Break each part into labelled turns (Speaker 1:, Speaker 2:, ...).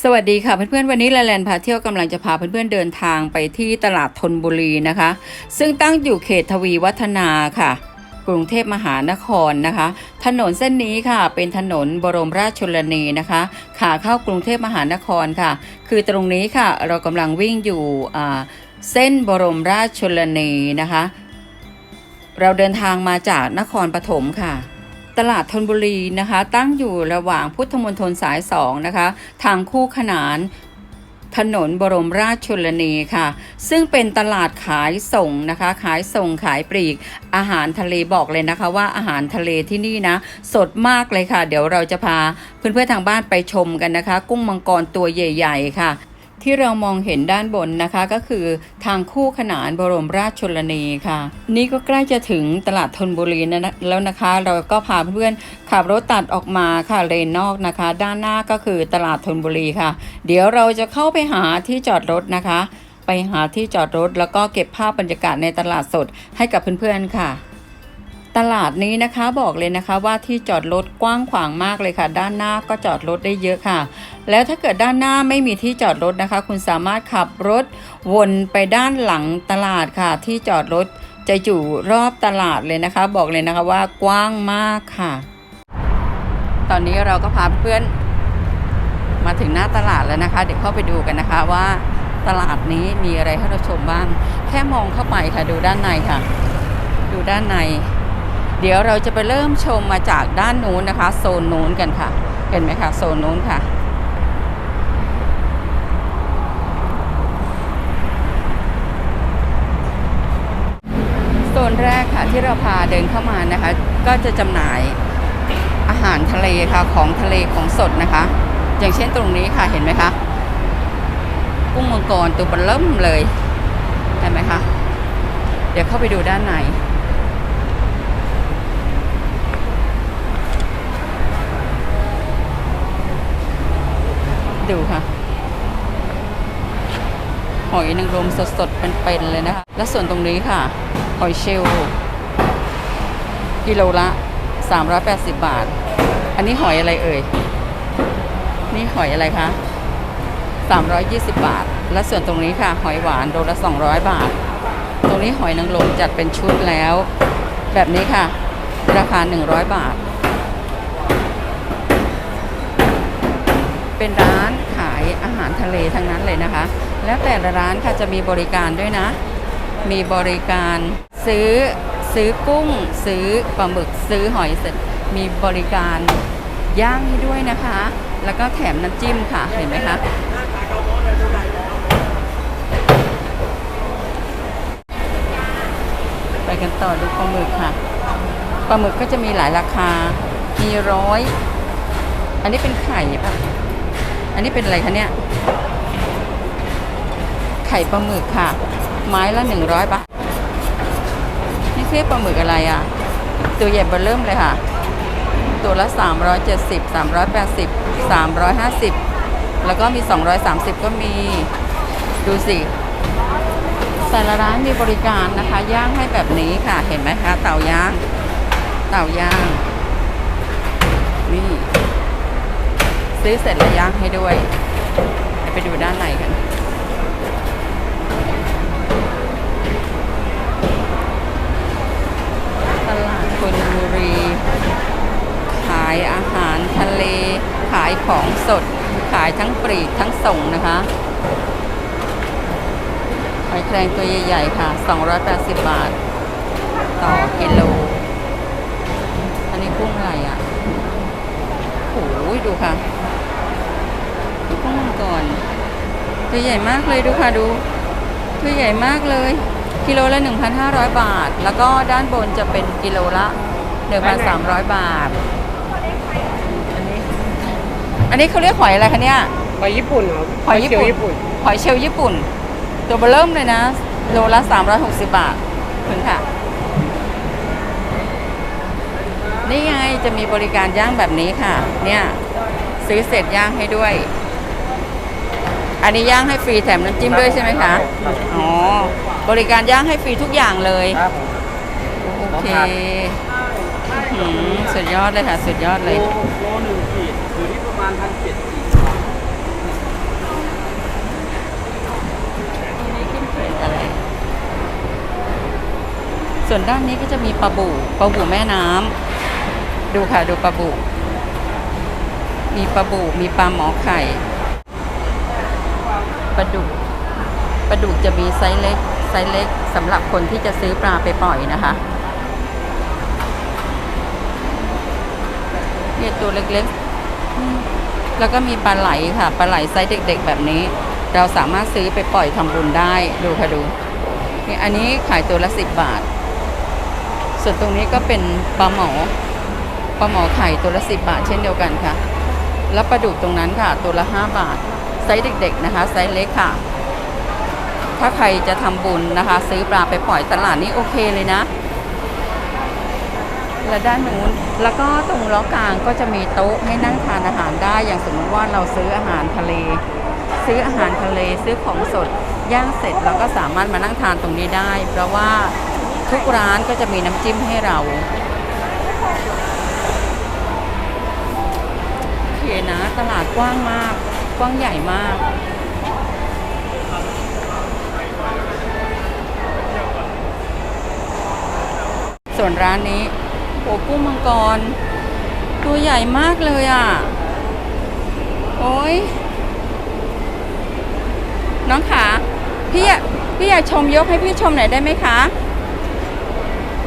Speaker 1: สวัสดีค่ะเพื่อนๆวันนี้แลนด์พาเที่ยวกำลังจะพาเพื่อนๆเดินทางไปที่ตลาดธนบุรีนะคะ ซึ่งตั้งอยู่เขตทวีวัฒนาค่ะ กรุงเทพมหานครนะคะ ถนนเส้นนี้ค่ะ เป็นถนนบรมราชชนนีนะคะ ขาเข้ากรุงเทพมหานครค่ะ คือตรงนี้ค่ะเรากำลังวิ่งอยู่อ่าเส้นบรมราชชนนีนะคะ เราเดินทางมาจากนครปฐมค่ะ ตลาดธนบุรีนะคะ ตั้งอยู่ระหว่างพุทธมณฑลสายสองนะคะ ทางคู่ขนานถนนบรมราชชนนีค่ะ ซึ่งเป็นตลาดขายส่งนะคะ ขายส่งขายปลีก อาหารทะเลบอกเลยนะคะ ว่าอาหารทะเลที่นี่นะ สดมากเลยค่ะ เดี๋ยวเราจะพาเพื่อนๆทางบ้านไปชมกันนะคะ กุ้งมังกรตัวใหญ่ ๆ ค่ะ ที่เรามองเห็นด้านบนนะคะ ก็คือทางคู่ขนานบรมราชชนนีค่ะ นี่ก็ใกล้จะถึงตลาดธนบุรีแล้วนะคะ เราก็พาเพื่อนขับรถตัดออกมาค่ะเลนนอกนะคะ ด้านหน้าก็คือตลาดธนบุรีค่ะ เดี๋ยวเราจะเข้าไปหาที่จอดรถนะคะ ไปหาที่จอดรถแล้วก็เก็บภาพบรรยากาศในตลาดสดให้กับเพื่อนๆค่ะ ตลาดนี้นะคะบอกเลยนะคะว่าที่จอดรถกว้างขวางมากเลยค่ะ ด้านหน้าก็จอดรถได้เยอะค่ะ แล้วถ้าเกิดด้านหน้าไม่มีที่จอดรถนะคะ คุณสามารถขับรถวนไปด้านหลังตลาดค่ะ ที่จอดรถจะอยู่รอบตลาดเลยนะคะ บอกเลยนะคะว่ากว้างมากค่ะ ตอนนี้เราก็พาเพื่อนมาถึงหน้าตลาดแล้วนะคะ เดี๋ยวเข้าไปดูกันนะคะว่าตลาดนี้มีอะไรให้เราชมบ้าง แค่มองเข้าไปค่ะดูด้านในค่ะ ดูด้านใน เดี๋ยวเราจะไปเริ่มชมมาจากด้านนู้นนะคะ โซนนู้นกันค่ะ เห็นไหมคะโซนนู้นค่ะ โซนแรกค่ะที่เราพาเดินเข้ามานะคะ ก็จะจำหน่ายอาหารทะเลค่ะ ของทะเลของสดนะคะ อย่างเช่นตรงนี้ค่ะเห็นไหมคะกุ้งมังกรตัวเบลเริ่มเลยเห็นไหมคะเดี๋ยวเข้าไปดูด้านใน ดูค่ะ หอยนางรมสดๆเป็นๆเลยนะคะ และส่วนตรงนี้ค่ะ หอยเชลล์กิโลละ 380 บาท อันนี้หอยอะไรเอ่ย นี่หอยอะไรคะ 320 บาท และส่วนตรงนี้ค่ะ หอยหวานโลละ 200 บาท ตรงนี้หอยนางรมจัดเป็นชุดแล้ว แบบนี้ค่ะ ราคา 100 บาท เป็นร้านขายอาหารทะเลทั้งนั้นเลยนะคะ แล้วแต่ละร้านค่ะจะมีบริการด้วยนะ มีบริการซื้อซื้อกุ้ง ซื้อปลาหมึกซื้อหอยเสร็จมีบริการย่างให้ด้วยนะคะ แล้วก็แถมน้ำจิ้มค่ะเห็นไหมคะไปกันต่อดูปลาหมึกค่ะปลาหมึกก็จะมีหลายราคามีร้อยอันนี้เป็นไข่ปะ นนี้เป็นอะไรคะเนี่ย ไข่ปลาหมึกค่ะ ไม้ละหนึ่งร้อยบาท นี่คือปลาหมึกอะไรอะ ตัวใหญ่เบอร์เริ่มเลยค่ะ ตัวละ 370 380 350 แล้วก็มี 230 ก็มี ดูสิ แต่ละร้านมีบริการนะคะ ย่างให้แบบนี้ค่ะ เห็นไหมคะ เตาย่าง เตาย่าง นี่ ซื้อเสร็จแล้วย่างให้ด้วย ไปดูด้านในกัน ตลาดธนบุรี ขายอาหารทะเล ขายของสด ขายทั้งปลีกทั้งส่งนะคะหอยแครงตัวใหญ่ ๆ ค่ะ 280 บาท ต่อกิโล อันนี้กุ้งอะไรอะโอ้ยดูค่ะ กุ้งมังกรตัวใหญ่มากเลยดูค่ะดู ตัวใหญ่มากเลย กิโลละ 1,500 บาท แล้วก็ด้านบนจะเป็นกิโลละ1,300 บาท อันนี้อันนี้เขาเรียกหอยอะไรคะเนี่ย
Speaker 2: หอยญี่ปุ่นครับ
Speaker 1: หอยญี่ปุ่น
Speaker 2: เชลล์ญี่ปุ่น
Speaker 1: หอยเชลล์ญี่ปุ่น ตัวเบอร์เริ่มเลยนะ โลละ 360 บาทถึงค่ะ นี่ไงจะมีบริการย่างแบบนี้ค่ะ เนี่ยซื้อเสร็จย่างให้ด้วย อันนี้ย่างให้ฟรีแถมน้ำจิ้มด้วยใช่ไหมคะอ๋อ บริการย่างให้ฟรีทุกอย่างเลยโอเคสุดยอดเลยค่ะ สุดยอดเลย
Speaker 2: โลหนึ่งขีดอยู่ที่ประมาณพันเจ็ด
Speaker 1: ส่วนด้านนี้ก็จะมีปลาบู่ปลาบู่แม่น้ำดูค่ะดูปลาบู่มีปลาบู่มีปลาหมอไข่ ปลาดุกปลาดุกจะมีไซส์เล็ก ไซส์เล็กสำหรับคนที่จะซื้อปลาไปปล่อยนะคะเนี่ยตัวเล็กๆ แล้วก็มีปลาไหลค่ะ ปลาไหลไซส์เด็ก ๆ แบบนี้ เราสามารถซื้อไปปล่อยทำบุญได้ ดูค่ะดู นี่อันนี้ขายตัวละสิบบาท ส่วนตรงนี้ก็เป็นปลาหมอ ปลาหมอไข่ตัวละสิบบาทเช่นเดียวกันค่ะ แล้วปลาดุกตรงนั้นค่ะ ตัวละห้าบาท ไซส์เด็กๆนะคะไซส์เล็กค่ะ ถ้าใครจะทำบุญนะคะ ซื้อปลาไปปล่อยตลาดนี้โอเคเลยนะ และด้านนู้นแล้วก็ตรงล้อกลางก็จะมีโต๊ะให้นั่งทานอาหารได้ อย่างสมมติว่าเราซื้ออาหารทะเล ซื้ออาหารทะเลซื้อของสดย่างเสร็จเราก็สามารถมานั่งทานตรงนี้ได้ เพราะว่าทุกร้านก็จะมีน้ำจิ้มให้เราโอเคนะ ตลาดกว้างมากก ว้างใหญ่มากส่วนร้านนี้โอ้กุ้งมังกร ตัวใหญ่มากเลยอะ โอ้ยน้องขาพี่พี่อยากชมยกให้พี่ชมหน่อยได้ไหมคะ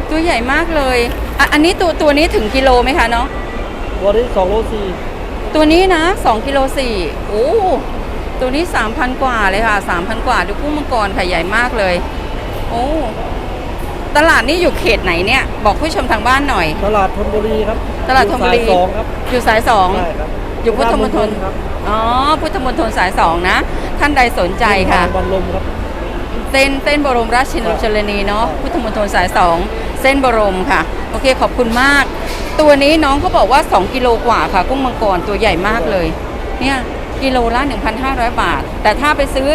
Speaker 1: ตัวใหญ่มากเลยอะอันนี้ตัวตัวนี้ถึงกิโลไหมคะน้อง
Speaker 3: ตัวนี้สองโลสี่
Speaker 1: ตัวนี้นะ2กิโลสี่โอ้ตัวนี้ 3,000 กว่าเลยค่ะ 3,000 กว่าดูกุ้งมังกรค่ะใหญ่มากเลย โอ้ตลาดนี้อยู่เขตไหนเนี่ย บอกผู้ชมทางบ้านหน่อย
Speaker 3: ตลาดธนบุรีครับ
Speaker 1: ตลาดธนบุรี
Speaker 3: อยู่สายสองครับ
Speaker 1: อยู่สายสอง
Speaker 3: ใช่ครับ
Speaker 1: อยู่พุทธมณฑล
Speaker 3: ครับ
Speaker 1: อ๋อพุทธมณฑลสายสองนะ ท่านใดสนใจค่ะ
Speaker 3: บันลมครับ
Speaker 1: เส้นเส้นบรมราชชนชลนีเนาะพุทธมณฑลสายสองเส้นบรมค่ะ โอเคขอบคุณมาก ตัวนี้น้องเขาบอกว่า 2 กิโลกว่าค่ะ กุ้งมังกรตัวใหญ่มากเลย เนี่ยกิโลละ 1,500 บาท แต่ถ้าไปซื้อ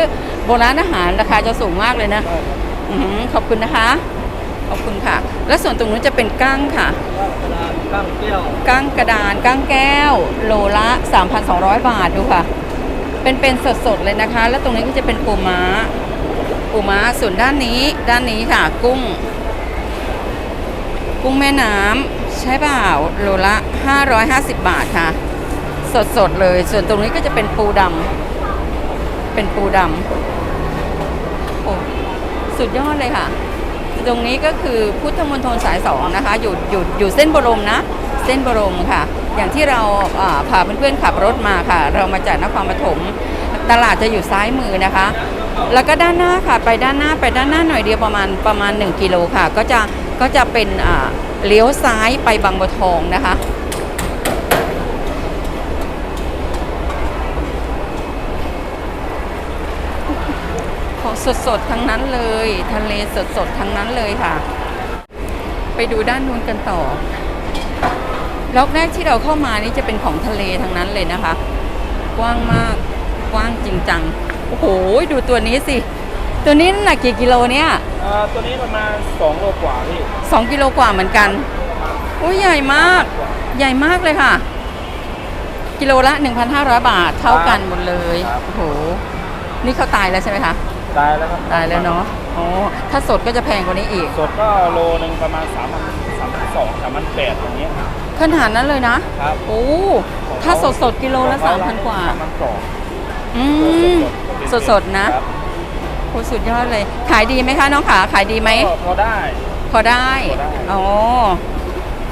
Speaker 1: โบราณอาหารราคาจะสูงมากเลยนะ
Speaker 3: ได้ครับ
Speaker 1: อือหือขอบคุณนะคะ ขอบคุณค่ะ และส่วนตรงนู้นจะเป็นกั้งค่ะ
Speaker 3: กระดานก้างเกี้ยว
Speaker 1: กั้งกระดานกั้งแก้ว โลละ 3,200 บาทดูค่ะ เป็นเป็นสดๆเลยนะคะ แล้วตรงนี้ก็จะเป็นปูม้าปูม้าส่วนด้านนี้ด้านนี้ค่ะ กุ้ง กุ้งแม่น้ำ ใช่เปล่าโลละ 550 บาทค่ะ สดๆเลย ส่วนตรงนี้ก็จะเป็นปูดำเป็นปูดำโอ้สุดยอดเลยค่ะ ตรงนี้ก็คือพุทธมณฑลสายสองนะคะ อยู่อยู่อยู่เส้นบรมนะ เส้นบรมค่ะ อย่างที่เราอ่าพาเพื่อนๆขับรถมาค่ะ เรามาจากนครปฐมตลาดจะอยู่ซ้ายมือนะคะ แล้วก็ด้านหน้าค่ะ ไปด้านหน้าไปด้านหน้าหน่อยเดียวประมาณประมาณ 1 กิโลค่ะ ก็จะก็จะเป็นอ่า เลี้ยวซ้ายไปบางบัวทองนะคะ ของสดๆทั้งนั้นเลย ทะเลสดๆทั้งนั้นเลยค่ะ ไปดูด้านนู้นกันต่อล็อกแรกที่เราเข้ามานี่จะเป็นของทะเลทั้งนั้นเลยนะคะ กว้างมาก กว้างจริงจัง โอ้โห ดูตัวนี้สิ ตัวนี้น้ำหนักกี่กิโลเนี่ย
Speaker 3: อ่าตัวนี้ประมาณสองโลกว่าพี่
Speaker 1: สองกิโลกว่าเหมือนกันโอ้ยใหญ่มาก ใหญ่มากเลยค่ะ กิโลละ 1,500 บาทเท่ากันหมดเลยโอ้โหนี่เขาตายแล้วใช่ไหมคะ
Speaker 3: ตายแล้วครับ
Speaker 1: ตายแล้วเนาะอ๋อถ้าสดก็จะแพงกว่านี้อีก
Speaker 3: สดก็โลหนึ่งประมาณสามพันสามพันสองสามพันแปดอย่างเงี้ยครับ
Speaker 1: ขนาดนั้นเลยนะ
Speaker 3: ครับ
Speaker 1: โอ้ถ้าสดสดๆกิโลละ3,000กว่า
Speaker 3: สามพันสอง
Speaker 1: อืมสดสดๆนะ
Speaker 3: ครับ
Speaker 1: โอ้สุดยอดเลย ขายดีไหมคะน้องขาขายดีไหม
Speaker 3: ก็พอได้
Speaker 1: พอได้
Speaker 3: พอได้
Speaker 1: อ๋อ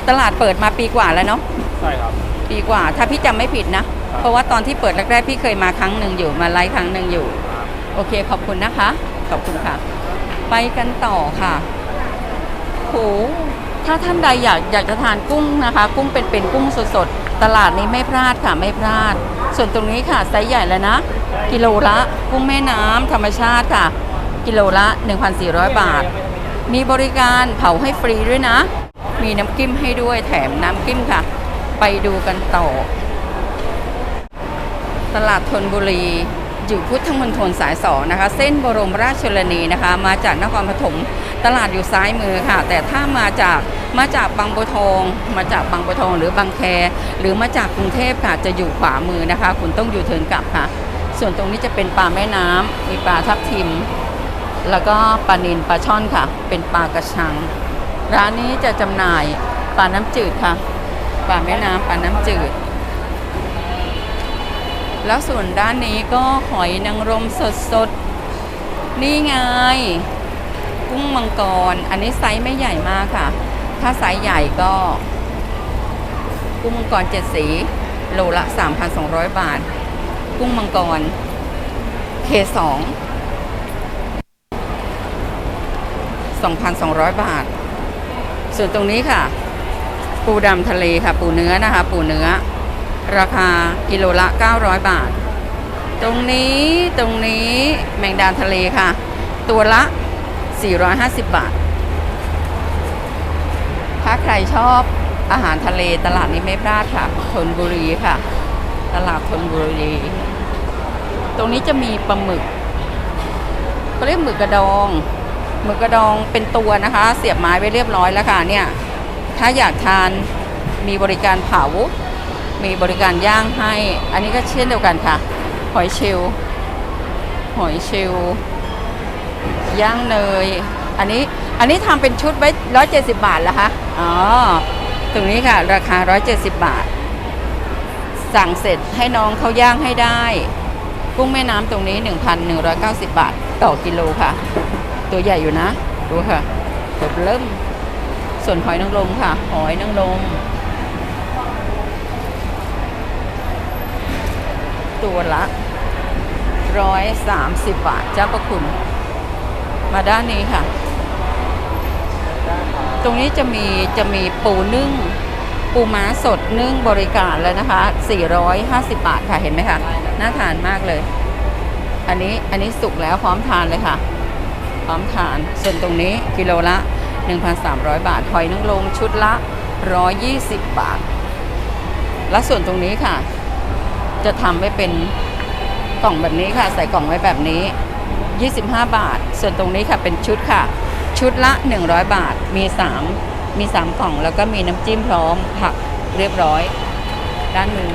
Speaker 1: ตลาดเปิดมาปีกว่าแล้วเนาะ
Speaker 3: ใช่ครับ
Speaker 1: ปีกว่า ถ้าพี่จำไม่ผิดนะเพราะว่าตอนที่เปิดแรกๆ พี่เคยมาครั้งหนึ่งอยู่ มาไลฟ์ครั้งหนึ่งอยู่ โอเคขอบคุณนะคะ ขอบคุณค่ะ ไปกันต่อค่ะโหถ้าท่านใดอยากอยากจะทานกุ้งนะคะ กุ้งเป็นเป็นกุ้งสดๆ ตลาดนี้ไม่พลาดค่ะไม่พลาด ส่วนตรงนี้ค่ะไซส์ใหญ่แล้วนะ กิโลละกุ้งแม่น้ำธรรมชาติค่ะ กิโลละ 1,400 บาท มีบริการเผาให้ฟรีด้วยนะ มีน้ำกิ้มให้ด้วยแถมน้ำกิ้มค่ะ ไปดูกันต่อ ตลาดธนบุรี อยู่พุทธมณฑลสายสองนะคะ เส้นบรมราชชนนีนะคะ มาจากนครปฐมตลาดอยู่ซ้ายมือค่ะ แต่ถ้ามาจากมาจากบางบัวทองมาจากบางบัวทองหรือบางแค หรือมาจากกรุงเทพค่ะจะอยู่ขวามือนะคะ คุณต้องอยู่เทินกลับค่ะ ส่วนตรงนี้จะเป็นปลาแม่น้ำมีปลาทับทิม แล้วก็ปลานิลปลาช่อนค่ะ เป็นปลากระชัง ร้านนี้จะจำหน่ายปลาน้ำจืดค่ะปลาแม่น้ำปลาน้ำจืด แล้วส่วนด้านนี้ก็หอยนางรมสดๆนี่ไง กุ้งมังกร อันนี้ไซส์ไม่ใหญ่มากค่ะ ถ้าไซส์ใหญ่ก็ กุ้งมังกรเจ็ดสีโลละ 3,200 บาท กุ้งมังกร K2 2,200 บาท ส่วนตรงนี้ค่ะ ปูดำทะเลค่ะ ปูเนื้อนะคะ ปูเนื้อ ราคากิโลละ 900 บาท ตรงนี้ตรงนี้แมงดาทะเลค่ะ ตัวละ 450 บาท ถ้าใครชอบอาหารทะเลตลาดนี้ไม่พลาดค่ะธนบุรีค่ะ ตลาดธนบุรี ตรงนี้จะมีปลาหมึกเขาเรียกหมึกกระดองหมึกกระดองเป็นตัวนะคะ เสียบไม้ไว้เรียบร้อยแล้วค่ะเนี่ย ถ้าอยากทานมีบริการเผา มีบริการย่างให้ อันนี้ก็เช่นเดียวกันค่ะ หอยเชลล์หอยเชลล์ย่างเนย อันนี้ อันนี้ทำเป็นชุดไว้ร้อยเจ็ดสิบาทแล้วคะ อ๋อ ตรงนี้ค่ะ ราคาร้อยเจ็ดสิบาท สั่งเสร็จให้น้องเขาย่างให้ได้ กุ้งแม่น้ำตรงนี้1,190บาท ต่อกิโลค่ะ ตัวใหญ่อยู่นะ ดูค่ะเดี๋ยวเริ่ม ส่วนหอยนางรมค่ะ หอยนางรม ตัวละ130บาทเจ้าประคุณ มาด้านนี้ค่ะ ตรงนี้จะมีจะมีปูนึ่ง ปูม้าสดนึ่งบริการแล้วนะคะ450บาทค่ะเห็นไหมคะน่าทานมากเลย อันนี้อันนี้สุกแล้วพร้อมทานเลยค่ะ พร้อมทานส่วนตรงนี้กิโลละ 1,300 บาทหอยนางรมชุดละ 120 บาท และส่วนตรงนี้ค่ะ จะทำไว้เป็นกล่องแบบนี้ค่ะ ใส่กล่องไว้แบบนี้ 25 บาท ส่วนตรงนี้ค่ะเป็นชุดค่ะ ชุดละ 100 บาท มี 3 มี 3 กล่อง แล้วก็มีน้ำจิ้มพร้อมผักเรียบร้อย ด้านนู้น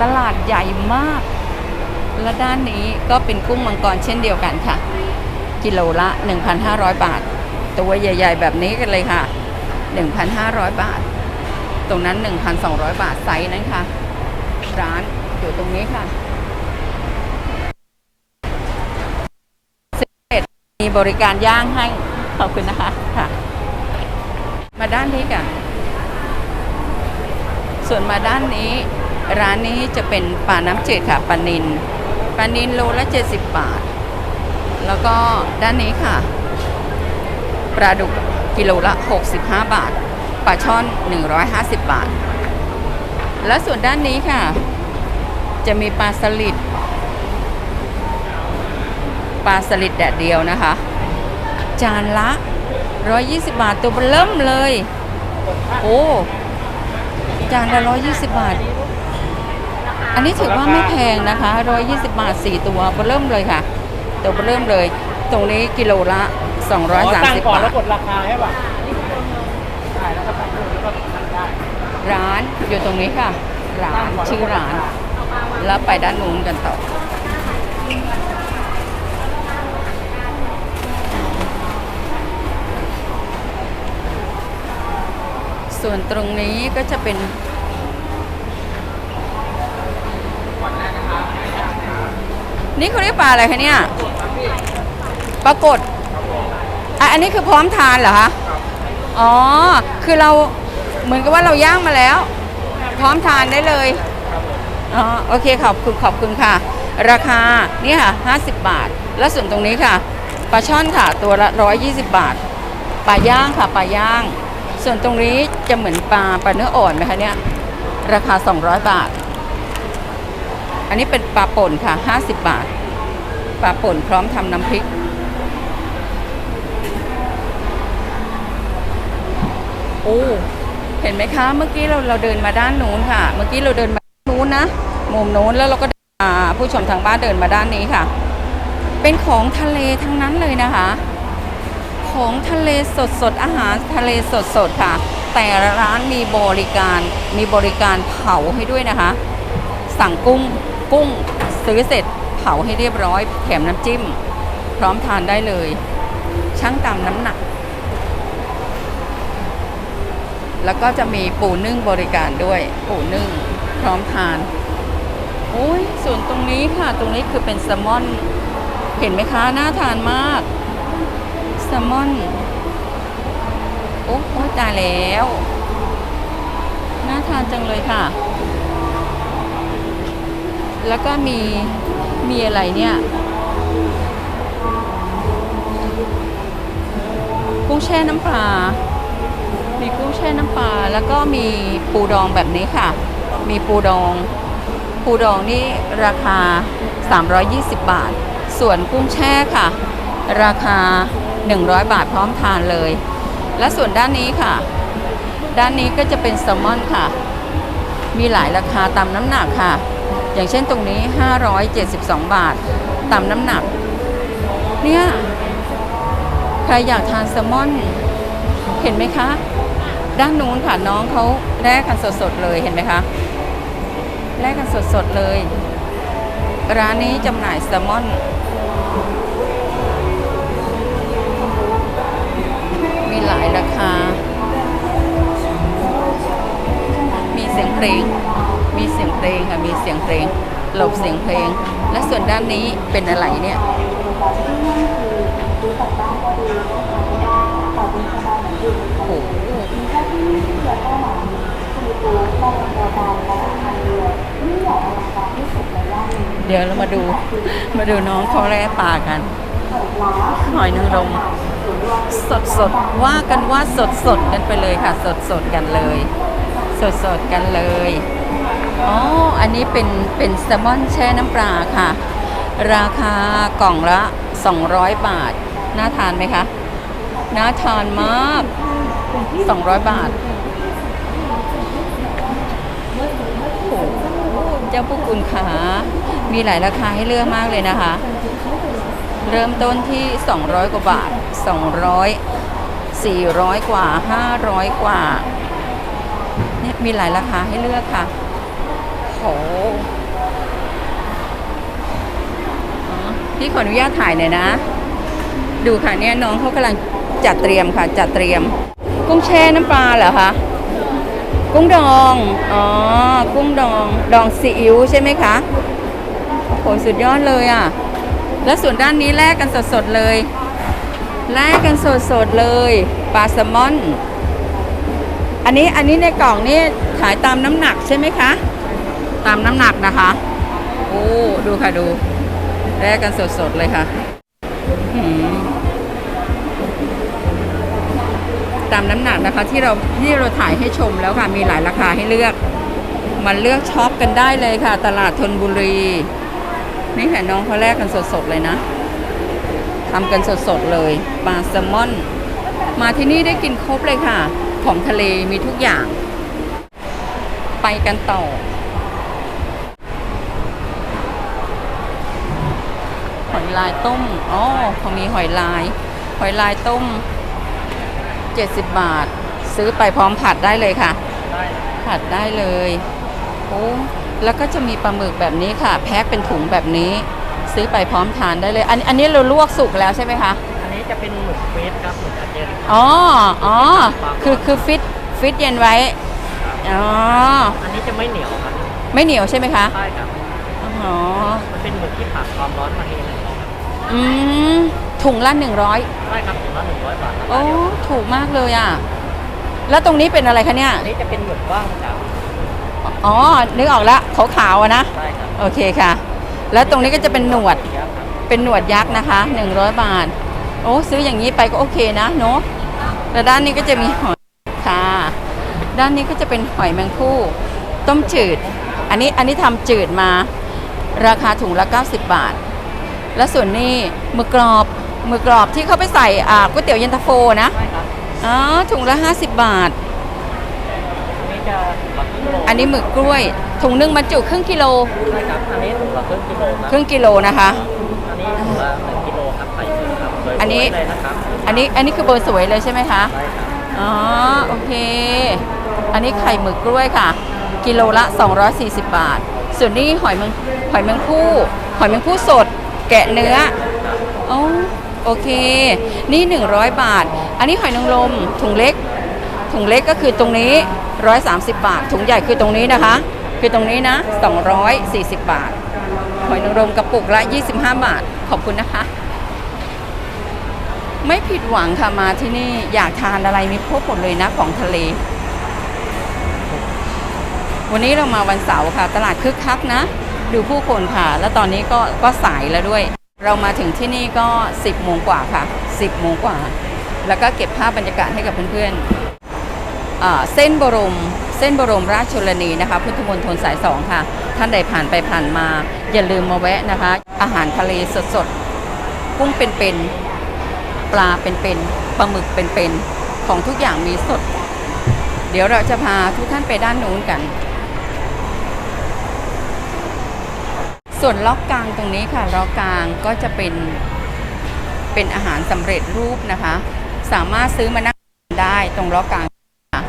Speaker 1: ตลาดใหญ่มาก และด้านนี้ก็เป็นกุ้งมังกรเช่นเดียวกันค่ะ กิโลละ 1,500 บาท ตัวใหญ่ ๆ แบบนี้กันเลยค่ะ 1,500 บาท ตรงนั้น 1,200 บาทไซส์นั้นค่ะ ร้านอยู่ตรงนี้ค่ะมีบริการย่างให้ ขอบคุณนะคะค่ะ มาด้านนี้กัน ส่วนมาด้านนี้ ร้านนี้จะเป็นปลาน้ำจืดค่ะปลานินปลานินโลละ 70 บาท แล้วก็ด้านนี้ค่ะปลาดุกกิโลละ 65 บาท ปลาช่อน 150 บาท แล้วส่วนด้านนี้ค่ะ จะมีปลาสลิดปลาสลิดแดดเดียวนะคะ จานละ 120 บาทตัวเบอร์เริ่มเลย โอ้จานละ 120 บาท อันนี้ถือว่าไม่แพงนะคะ 120 บาท 4 ตัวเบอร์เริ่มเลยค่ะ ตัวเบอร์เริ่มเลย ตรงนี้กิโลละ
Speaker 3: ตั้ง
Speaker 1: 230
Speaker 3: ก่อน
Speaker 1: บา
Speaker 3: แล้วกดราคาให้ป่ะ
Speaker 1: ร้านอยู่ตรงนี้ค่ะ ร้านชื่อร้าน แล้วไปด้านนู้นกันต่อส่วนตรงนี้ก็จะเป็นนี่เขาเรียกปลาอะไรคะเนี่ยปลากดอะอันนี้คือพร้อมทานเหรอคะ อ๋อ คือเรา เหมือนกับว่าเราย่างมาแล้ว พร้อมทานได้เลยอ๋อโอเคขอบคุณขอบคุณค่ะ ราคานี่ค่ะ 50 บาท แล้วส่วนตรงนี้ค่ะปลาช่อนค่ะตัวละ 120 บาทปลาย่างค่ะปลาย่าง ส่วนตรงนี้จะเหมือนปลาปลาเนื้ออ่อนไหมคะเนี่ยราคา 200 บาท อันนี้เป็นปลาป่นค่ะ 50 บาทปลาป่นพร้อมทำน้ำพริกโอ้ เห็นไหมคะ เมื่อกี้เราเราเดินมาด้านนู้นค่ะ เมื่อกี้เราเดินมาด้านนู้นนะมุมนู้นแล้วเราก็าผู้ชมทางบ้านเดินมาด้านนี้ค่ะ เป็นของทะเลทั้งนั้นเลยนะคะ ของทะเลสดสดอาหารทะเลสดสดค่ะ แต่ละร้านมีบริการมีบริการเผาให้ด้วยนะคะ สั่งกุ้งกุ้งซื้อเสร็จเผาให้เรียบร้อยแถมน้ำจิ้ม พร้อมทานได้เลย ช่างตามน้ำหนัก แล้วก็จะมีปูนึ่งบริการด้วย ปูนึ่งพร้อมทานโอ้ยส่วนตรงนี้ค่ะ ตรงนี้คือเป็นแซลมอน เห็นไหมคะ น่าทานมากแซลมอน โอ้โอ้ตายแล้ว น่าทานจังเลยค่ะ แล้วก็มี มีอะไรเนี่ยกุ้งแช่น้ำปลา มีกุ้งแช่น้ำปลาแล้วก็มีปูดองแบบนี้ค่ะ มีปูดอง ปูดองนี่ราคา 320 บาท ส่วนกุ้งแช่ค่ะ ราคา 100 บาทพร้อมทานเลย และส่วนด้านนี้ค่ะ ด้านนี้ก็จะเป็นแซลมอนค่ะ มีหลายราคาตามน้ำหนักค่ะ อย่างเช่นตรงนี้ 572 บาทตามน้ำหนัก เนี่ย ใครอยากทานแซลมอนเห็นไหมคะ ด้านนู้นค่ะน้องเขาแลกกันสดๆเลยเห็นไหมคะแลกกันสดๆเลย ร้านนี้จำหน่ายแซลมอน มีหลายราคา มีเสียงเพลง มีเสียงเพลงค่ะมีเสียงเพลง หลบเสียงเพลง และส่วนด้านนี้เป็นอะไรเนี่ยโอ้ เดี๋ยวเรามาดูมาดูน้องเขาแล่ปลากัน หอยนางรมสดสดๆว่ากันว่าสดสดๆกันไปเลยค่ะ สดสดๆกันเลย สดสดๆกันเลยอ๋ออันนี้เป็นเป็นแซลมอนแช่น้ำปลาค่ะ ราคากล่องละ 200 บาท น่าทานไหมคะ น่าทานมาก 200 บาทโหเจ้าผู้คุณขา มีหลายราคาให้เลือกมากเลยนะคะ เริ่มต้นที่ 200 กว่าบาท 200 400 กว่า 500 กว่าเนี่ยมีหลายราคาให้เลือกค่ะโหพี่ขออนุญาตถ่ายหน่อยนะ ดูค่ะเนี่ยน้องเขากำลังจัดเตรียมค่ะ จัดเตรียม กุ้งแช่น้ำปลาเหรอคะ กุ้งดอง อ๋อ กุ้งดอง ดองซีอิ๊วใช่ไหมคะ โอ้โห สุดยอดเลยอะ แล้วส่วนด้านนี้แลกกันสดๆเลย แลกกันสดๆเลย ปลาแซลมอน อันนี้ อันนี้ในกล่องนี่ขายตามน้ำหนักใช่ไหมคะ ตามน้ำหนักนะคะ โอ้ ดูค่ะดู แลกกันสดๆเลยค่ะ ตามน้ำหนักนะคะ ที่เราที่เราถ่ายให้ชมแล้วค่ะ มีหลายราคาให้เลือกมาเลือกช็อปกันได้เลยค่ะ ตลาดธนบุรีนี่ค่ะน้องเขาแลกกันสดๆเลยนะทำกันสดๆเลยปลาแซลมอน มาที่นี่ได้กินครบเลยค่ะ ของทะเลมีทุกอย่าง ไปกันต่อหอยลายต้ม อ๋อเขามีหอยลาย หอยลายต้ม 70 บาท ซื้อไปพร้อมผัดได้เลยค่ะ
Speaker 3: ได้
Speaker 1: ผัดได้เลยโอ้แล้วก็จะมีปลาหมึกแบบนี้ค่ะ แพ็คเป็นถุงแบบนี้ ซื้อไปพร้อมทานได้เลยอันอันนี้เราลวกสุกแล้วใช่ไหมคะ
Speaker 2: อันนี้จะเป็นหมึกเฟสครับหมึกอาเจน
Speaker 1: อ๋ออ๋อคือคือฟิตฟิตเย็นไว้อ๋อ
Speaker 2: อันนี้จะไม่เหนียวครับ
Speaker 1: ไม่เหนียวใช่ไหมคะ
Speaker 2: ใช่ครับ
Speaker 1: อ๋อ
Speaker 2: มันเป็นหมึกที่ผ่านความร้อนมาเองนะครับ
Speaker 1: อืมถุงละหนึ่งร้อย
Speaker 2: ใช่ครับถึงละหนึ่งร้อยบาทราคา
Speaker 1: โอ้
Speaker 2: เดียว
Speaker 1: ถูกมากเลยอะ แล้วตรงนี้เป็นอะไรคะเนี่ย
Speaker 2: อันนี้จะเป็นหมึกว่างจาก
Speaker 1: อ๋อ นึกออกแล้วขาวๆอะนะ
Speaker 2: ใช่ครับ
Speaker 1: โอเคค่ะ แล้วตรงนี้ก็จะเป็นหนวด
Speaker 2: เยอะครับ
Speaker 1: เป็นหนวดยักษ์นะคะ 100 บาท โอ้ซื้ออย่างนี้ไปก็โอเคนะเนาะแล้วด้านนี้ก็จะมีหอยค่ะ ด้านนี้ก็จะเป็นหอยแมงคู่ ต้มจืด อันนี้อันนี้ทำจืดมา ราคาถุงละ 90 บาท และส่วนนี้หมือกรอบหมือกรอบที่เขาไปใส่อ่าก๋วยเตี๋ยวเย็นตาโฟนะ
Speaker 2: ใช่ครับ
Speaker 1: อ๋อถุงละ 50 บาท
Speaker 2: อันนี้จะถุงละครึ่งโล
Speaker 1: อันนี้หมึกกล้วย ถุงหนึงบรรจุครึ่งกิโล
Speaker 2: ใช่ครับอันนี้ถุงละครึ่งกิโลครับ
Speaker 1: ครึ่งกิโลนะคะ
Speaker 2: อันนี้ถุงละหนึ่งกิโลครับใส่ถุงครับสวยๆ
Speaker 1: อันนี้
Speaker 2: เลยนะครับ
Speaker 1: อันนี้อันนี้คือเบอร์สวยเลยใช่ไหมคะ
Speaker 2: ใช่ครับ
Speaker 1: อ๋อโอเค อันนี้ไข่หมึกกล้วยค่ะ กิโลละ 240 บาท ส่วนนี้หอยแมงหอยแมงผู้หอยแมงผู้สด แกะเนื้อโอ้โอเค นี่ 100 บาท อันนี้หอยนางรมถุงเล็ก ถุงเล็กก็คือตรงนี้ 130 บาท ถุงใหญ่คือตรงนี้นะคะ คือตรงนี้นะ 240 บาท หอยนางรมกระปุกละ 25 บาท ขอบคุณนะคะ ไม่ผิดหวังค่ะมาที่นี่อยากทานอะไรมีครบหมดเลยนะของทะเล วันนี้เรามาวันเสาร์ค่ะ ตลาดคึกคักนะ ดูผู้คนค่ะ แล้วตอนนี้ก็ก็สายแล้วด้วย เรามาถึงที่นี่ก็ 10โมงกว่าค่ะ 10โมงกว่า แล้วก็เก็บภาพบรรยากาศให้กับเพื่อนๆเส้นบรมเส้นบรมราชชนนีนะคะ พุทธมณฑลสายสองค่ะ ท่านใดผ่านไปผ่านมา อย่าลืมมาแวะนะคะ อาหารทะเลสดๆกุ้งเป็นๆปลาเป็นๆปลาหมึกเป็นๆของทุกอย่างมีสด เดี๋ยวเราจะพาทุกท่านไปด้านนู้นกัน ส่วนล็อกกลางตรงนี้ค่ะล็อกกลางก็จะเป็นเป็นอาหารสำเร็จรูปนะคะ สามารถซื้อมานั่งได้ตรงล็อกกลางค่ะ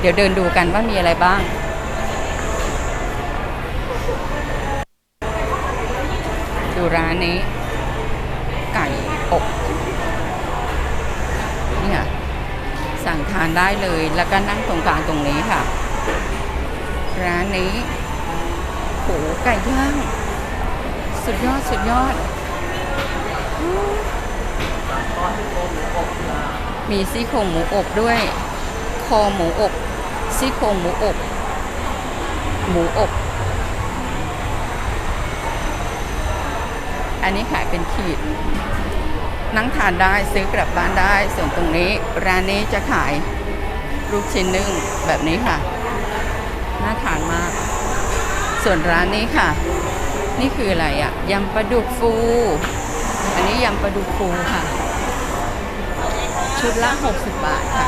Speaker 1: เดี๋ยวเดินดูกันว่ามีอะไรบ้าง ดูร้านนี้ ไก่อบเนี่ยสั่งทานได้เลยแล้วก็นั่งตรงกลางตรงนี้ค่ะ ร้านนี้ ไก่ย่างสุดยอดสุดยอด มีซี่โครงหมูอบด้วย คอหมูอบซี่โครงหมูอบ หมูอบ อันนี้ขายเป็นขีด นั่งทานได้ซื้อกลับบ้านได้ ส่วนตรงนี้ร้านนี้จะขายลูกชิ้นนึ่งแบบนี้ค่ะ ส่วนร้านนี้ค่ะ นี่คืออะไรอะยำปลาดุกฟู อันนี้ยำปลาดุกฟูค่ะ ชุดละ 60 บาทค่ะ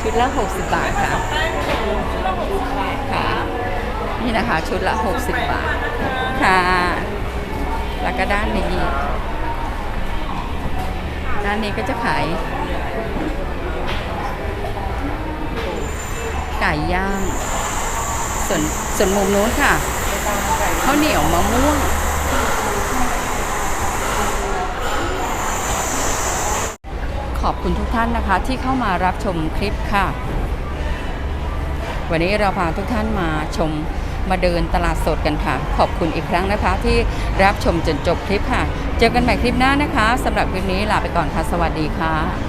Speaker 1: ชุดละ 60 บาทค่ะค่ะ นี่นะคะชุดละ 60 บาทค่ะแล้วก็ด้านนี้ด้านนี้ก็จะขายไก่ย่าง ส่วนส่วนมุมนู้นค่ะข้าวเหนียวมะม่วงขอบคุณทุกท่านนะคะที่เข้ามารับชมคลิปค่ะ วันนี้เราพาทุกท่านมาชมมาเดินตลาดสดกันค่ะ ขอบคุณอีกครั้งนะคะที่รับชมจนจบคลิปค่ะ เจอกันใหม่คลิปหน้านะคะสำหรับคลิปนี้ลาไปก่อนค่ะ สวัสดีค่ะ